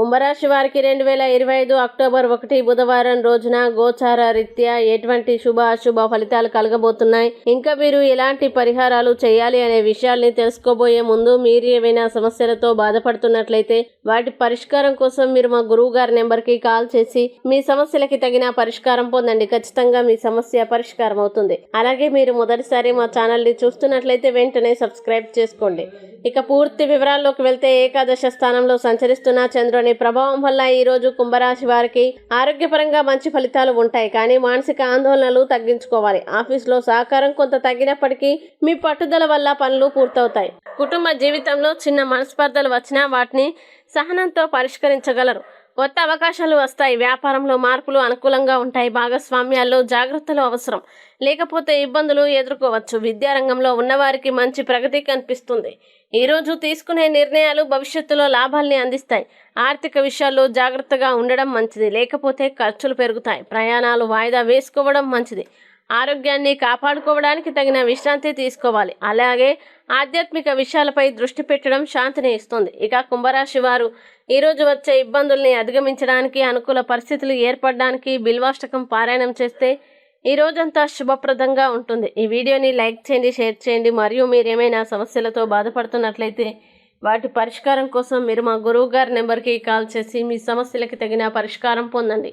కుంభరాశి వారికి రెండు వేల ఇరవై ఐదు అక్టోబర్ ఒకటి బుధవారం రోజున గోచార రీత్యా ఎటువంటి శుభ అశుభ ఫలితాలు కలగబోతున్నాయి? ఇంకా మీరు ఎలాంటి పరిహారాలు చేయాలి అనే విషయాల్ని తెలుసుకోబోయే ముందు మీరు ఏవైనా సమస్యలతో బాధపడుతున్నట్లయితే వాటి పరిష్కారం కోసం మీరు మా గురువు గారి నెంబర్కి కాల్ చేసి మీ సమస్యలకి తగిన పరిష్కారం పొందండి. ఖచ్చితంగా మీ సమస్య పరిష్కారం అవుతుంది. అలాగే మీరు మొదటిసారి మా ఛానల్ని చూస్తున్నట్లయితే వెంటనే సబ్స్క్రైబ్ చేసుకోండి. ఇక పూర్తి వివరాల్లోకి వెళ్తే ఏకాదశ స్థానంలో సంచరిస్తున్న చంద్రుని ప్రభావం వల్ల ఈ రోజు కుంభరాశి వారికి ఆరోగ్యపరంగా మంచి ఫలితాలు ఉంటాయి. కానీ మానసిక ఆందోళనలు తగ్గించుకోవాలి. ఆఫీస్లో సహకారం కొంత తగ్గినప్పటికీ మీ పట్టుదల వల్ల పనులు పూర్తవుతాయి. కుటుంబ జీవితంలో చిన్న మనస్పర్ధలు వచ్చినా వాటిని సహనంతో పరిష్కరించగలరు. కొత్త అవకాశాలు వస్తాయి. వ్యాపారంలో మార్పులు అనుకూలంగా ఉంటాయి. భాగస్వామ్యాల్లో జాగ్రత్తలు అవసరం. లేకపోతే ఇబ్బందులు ఎదుర్కోవచ్చు. విద్యారంగంలో ఉన్నవారికి మంచి ప్రగతి కనిపిస్తుంది. ఈరోజు తీసుకునే నిర్ణయాలు భవిష్యత్తులో లాభాల్ని అందిస్తాయి. ఆర్థిక విషయాల్లో జాగ్రత్తగా ఉండడం మంచిది. లేకపోతే ఖర్చులు పెరుగుతాయి. ప్రయాణాలు వాయిదా వేసుకోవడం మంచిది. ఆరోగ్యాన్ని కాపాడుకోవడానికి తగిన విశ్రాంతి తీసుకోవాలి. అలాగే ఆధ్యాత్మిక విషయాలపై దృష్టి పెట్టడం శాంతిని ఇస్తుంది. ఇక కుంభరాశి వారు ఈరోజు వచ్చే ఇబ్బందుల్ని అధిగమించడానికి అనుకూల పరిస్థితులు ఏర్పడడానికి బిల్వాష్టకం పారాయణం చేస్తే ఈ రోజంతా శుభప్రదంగా ఉంటుంది. ఈ వీడియోని లైక్ చేయండి షేర్ చేయండి. మరియు మీరు ఏమైనా సమస్యలతో బాధపడుతున్నట్లయితే వాటి పరిష్కారం కోసం మీరు మా గురువు గారి నెంబర్కి కాల్ చేసి మీ సమస్యలకి తగిన పరిష్కారం పొందండి.